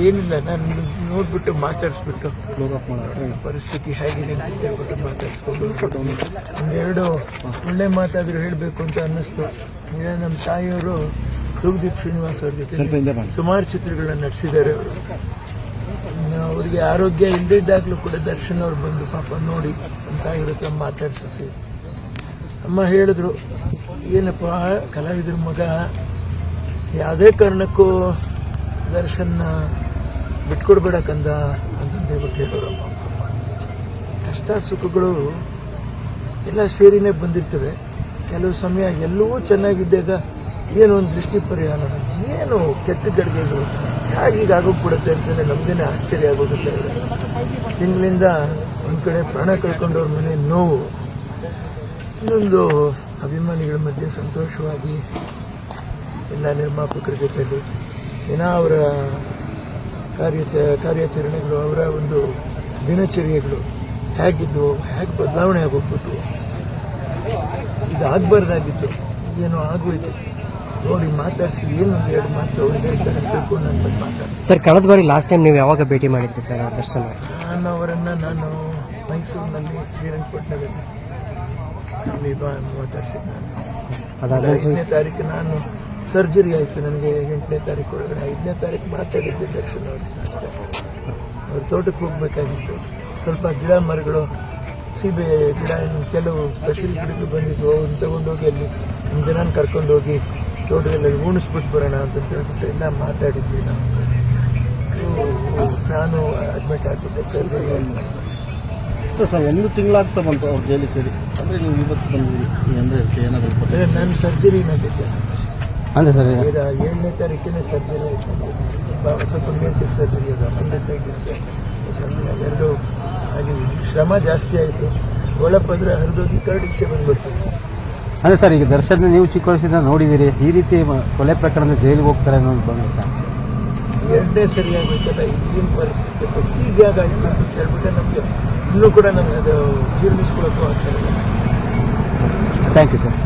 ಏನಿಲ್ಲ ನಾನು ನೋಡ್ಬಿಟ್ಟು ಮಾತಾಡಿಸ್ಬಿಟ್ಟು ಪರಿಸ್ಥಿತಿ ಹೇಗಿದೆ ಅಂತ ಹೇಳ್ಬಿಟ್ಟು ಮಾತಾಡಿಸ್ಕೊಂಡು ಒಂದೆರಡು ಒಳ್ಳೆ ಮಾತಾದ್ರೂ ಹೇಳಬೇಕು ಅಂತ ಅನ್ನಿಸ್ತು. ಈಗ ನಮ್ಮ ತಾಯಿಯವರು ತೂಗುದೀಪ್ ಶ್ರೀನಿವಾಸ್ ಅವ್ರ ಜೊತೆ ಸುಮಾರು ಚಿತ್ರಗಳನ್ನ ನಟಿಸಿದ್ದಾರೆ ಅವರಿಗೆ ಆರೋಗ್ಯ ಇಲ್ಲದಿದ್ದಾಗಲೂ ಕೂಡ ದರ್ಶನ್ ಅವ್ರು ಬಂದು ಪಾಪ ನೋಡಿ ನಮ್ಮ ತಾಯಿಯವ್ರ ಹತ್ರ ಮಾತಾಡಿಸಿ ಅಮ್ಮ ಹೇಳಿದ್ರು ಏನಪ್ಪ ಕಲಾವಿದ್ರ ಮಗ ಯಾವುದೇ ಕಾರಣಕ್ಕೂ ದರ್ಶನ್ನ ಬಿಟ್ಕೊಡ್ಬೇಡ ಕಂದ ಹೇಳ್ಬಿಟ್ಟು ಹೇಳೋರು ಕಷ್ಟ ಸುಖಗಳು ಎಲ್ಲ ಸೇರಿನೇ ಬಂದಿರ್ತವೆ. ಕೆಲವು ಸಮಯ ಎಲ್ಲವೂ ಚೆನ್ನಾಗಿದ್ದಾಗ ಏನೋ ಒಂದು ದೃಷ್ಟಿ ಪರಿಹಾರ ಏನು ಕೆಟ್ಟ ಗಡಿಗೆಗಳು. ಹೇಗೀಗ ಆಗೋಗ್ಬಿಡುತ್ತೆ ಅಂತಂದ್ರೆ ನಮ್ಗೇನೆ ಆಶ್ಚರ್ಯ ಆಗೋಗುತ್ತೆ. ತಿಂಗಳಿಂದ ಒಂದು ಕಡೆ ಪ್ರಾಣ ಕಳ್ಕೊಂಡವ್ರ ಮನೆ ನೋವು. ಇನ್ನೊಂದು ಅಭಿಮಾನಿಗಳ ಮಧ್ಯೆ ಸಂತೋಷವಾಗಿ ಎಲ್ಲ ನಿರ್ಮಾಪಕರ ಜೊತೆಲಿ ಏನೋ ಅವರ ಕಾರ್ಯ ಕಾರ್ಯಾಚರಣೆಗಳು ಅವರ ಒಂದು ದಿನಚರ್ಯೆಗಳು ಹೇಗಿದ್ದು ಹೇಗೆ ಬದಲಾವಣೆ ಆಗೋಗ್ಬಿಟ್ಟು ಇದು ಆಗಬಾರ್ದಾಗಿತ್ತು ಏನೋ ಆಗೋಯ್ತು ನೋಡಿ ಮಾತಾಡಿಸಿ ಏನು ಒಂದು ಎರಡು ಮಾತು ಅವ್ರು ಹೇಳ್ತಾರೆ ಅಂತ ತಿಳ್ಕೊಂಡು ನಾನು ಬಂದು ಮಾತಾಡ್ತೀನಿ. ಸರ್ ಕಳೆದ ಬಾರಿ ಲಾಸ್ಟ್ ಟೈಮ್ ನೀವು ಯಾವಾಗ ಭೇಟಿ ಮಾಡಿದ್ರಿ ಸರ್ ಆ ದರ್ಶನ? ನಾನು ಅವರನ್ನು ನಾನು ಮೈಸೂರಿನಲ್ಲಿ ಶ್ರೀರಂಗಪಟ್ಟಣದಲ್ಲಿ. ಅಲ್ಲಿ ಮಾತಾಡಿಸಿದ್ದೆ ನಾನು. ಐದನೇ ತಾರೀಕು ನಾನು ಸರ್ಜರಿ ಆಯಿತು ನನಗೆ ಎಂಟನೇ ತಾರೀಕು ಒಳಗಡೆ. ಐದನೇ ತಾರೀಕು ಮಾತಾಡಿದ್ದೆ ದರ್ಶನ್ ಅವರು ಅವ್ರ ತೋಟಕ್ಕೆ ಹೋಗಬೇಕಾಗಿತ್ತು. ಸ್ವಲ್ಪ ಗಿಡ ಮರಗಳು ಸೀಬೆ ಗಿಡ ಕೆಲವು ಸ್ಪೆಷಲ್ ಗಿಡಗಳು ಬಂದಿದ್ವು ಅವ್ನು ತಗೊಂಡೋಗಿ ಅಲ್ಲಿ ಒಂದು ಜನ ಕರ್ಕೊಂಡು ಹೋಗಿ ತೋಟದಲ್ಲಿ ಉಣಿಸ್ಬಿಟ್ಟು ಬರೋಣ ಅಂತ ಹೇಳ್ಬಿಟ್ಟು ಎಲ್ಲ ಮಾತಾಡಿದ್ವಿ ನಾವು. ನಾನು ಅಡ್ಮಿಟ್ ಆಗಿದ್ದೆ ಸರ್ಜರಿ ಸರ್ ಒಂದು ತಿಂಗಳಾಗ್ತಾ ಬಂತು ಅವ್ರು ಜೈಲಿ ಸೇರಿ. ಅಂದ್ರೆ ನೀವು ಇವತ್ತು ಬಂದಿದ್ದೀರಿ ಅಂದರೆ ಏನಾದರೂ ನನ್ನ ಸರ್ಜರಿ ಸರ್ಜರಿನಲ್ಲಿದ್ದೆ. ಅಂದ್ರೆ ಸರ್ ಇದು ಏಳನೇ ತಾರೀಕಿನ ಸರ್ಜರಿ ಆಯಿತು. ಸ್ವಲ್ಪ ಮೇಜರ್ ಸರ್ಜರಿ ಸರ್ಜರಿ ಎರಡು ಆಗಿ ಶ್ರಮ ಜಾಸ್ತಿ ಆಯಿತು. ಒಳಪದ್ರೆ ಹರಿದೋಗಿ ಕರಡಿಚ್ಚೆ ಬಂದ್ಬಿಡ್ತು. ಅಂದ್ರೆ ಸರ್ ಈಗ ದರ್ಶನ ನೀವು ಚಿಕ್ಕ ವಯಸ್ಸಿಂದ ನೋಡಿದಿರಿ ಈ ರೀತಿ ಕೊಲೆ ಪ್ರಕರಣದ ಜೈಲಿಗೆ ಹೋಗ್ತಾರೆ ಅನ್ನೋದು ಬಂದ ಎರಡನೇ ಸರಿ ಆಗೋಯ್ತಲ್ಲ ಈಗಿನ ಪರಿಸ್ಥಿತಿ ಫಸ್ಟ್. ಈಗ ಯಾಗಾಯ್ತು ಅಂತ ಹೇಳ್ಬಿಟ್ಟು ನಮಗೆ ಇನ್ನೂ ಕೂಡ ನಮಗೆ ಅದು ಜೀರ್ಣಿಸ್ಕೊಳ್ಳೋಕ್ಕೂ ಆಗ್ತಾ ಇಲ್ಲ. Thank you sir